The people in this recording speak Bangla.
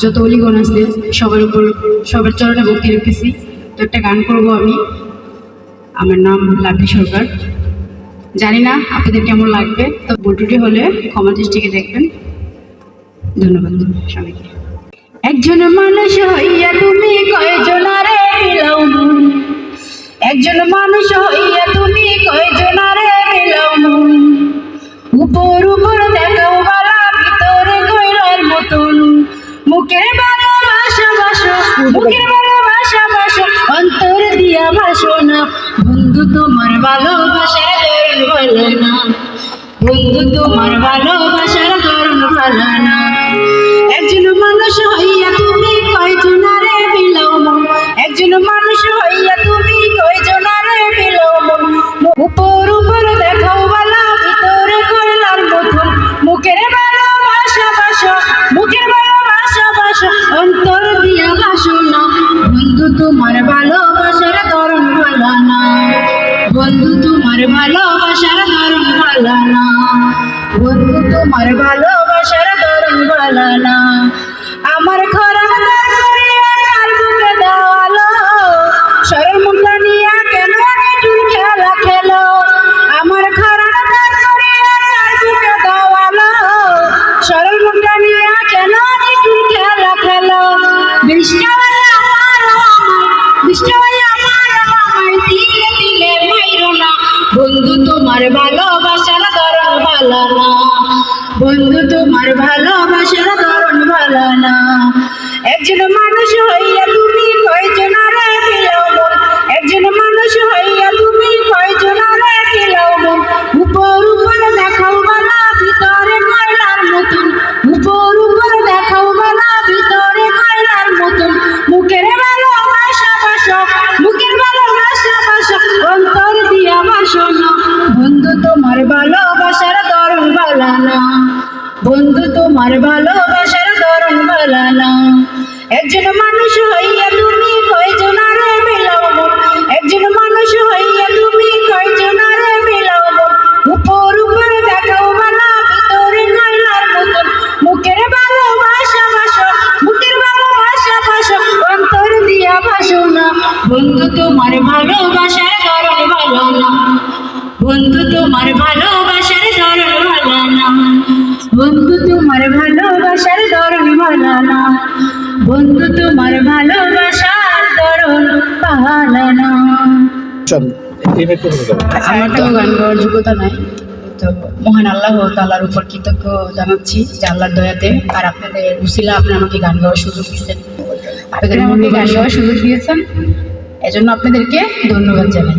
যত অলিগণ আছে, সবার উপর, সবার চরণে ভক্তি রেখেছি। তো একটা গান করব আমি। আমার নাম লাভলি সরকার। জানি না আপনাদের কেমন লাগবে, তো বটুটি হলে ক্ষমা দৃষ্টিকে দেখবেন। ধন্যবাদ সবাইকে। একজন মানুষ হইয়া তুমি অন্তর দিয়া বাসো না। বন্ধু তোমার ভালোবাসার ভালো না। বন্ধু তোমার ভালোবাসার ধরন ভালো না। একজন মানুষ হইয়া তুমি কয়জনারে বিলাও মন। একজন মানুষ হইয়া তুমি কয়জনারে বিলাও মন। উপর উপর দেখাও বালা, ভিতরে করলার মতন মুখের ভালোবাসা বাসো, মুখের ভালোবাসা বাসো, অন্তর বন্ধু তোমার ভালোবাসার ধরন ভালো না। আমার খরা আর বন্ধু তোমার ভালোবাসার ধরন ভালো না। একজন মানুষ হইয়া তুমি কয়জন আরে মিলাও মন? একজন মানুষ হইয়া তুমি কয়জন আরে মিলাও মন? উপর উপর দেখাও বালা ভিতরে কয়লার মতন। উপর উপর দেখাও বালা ভিতরে কয়লার মতন। মুখের ভালোবাসা বাসো, মুখের ভালোবাসা বাসো, অন্তর দিয়া বাসো না। বন্ধু তোমার ভালো বন্ধু তোমার ভালোবাসার ধরন ভালো না। একজন মানুষ হইয়া তুমি কয়জন আরে মিলাও একজন মানুষ হইয়া তুমি কয়জন আরে মিলাও মন উপর উপর দেখাও বালা ভিতরে কয়লার মতন। মুখের ভালোবাসা বাসো, মুখের ভালোবাসা বাসো, অন্তর দিয়া বাসো না। বন্ধু তোমার ভালোবাসার ধরন ভালো না। বন্ধু না বন্ধু তোমার ভালোবাসার ধরন ভালো না আমার তো গান গাওয়ার যোগ্যতা নাই। তো মহান আল্লাহ তাল্লার উপর কৃতজ্ঞ জানাচ্ছি যে আল্লাহর দয়াতে আর আপনাদের উসিলা আপনি আমাকে গান গাওয়ার সুযোগ দিচ্ছেন আপনাদের আমাকে গান গাওয়ার সুযোগ দিয়েছেন। এজন্য আপনাদেরকে ধন্যবাদ জানাই।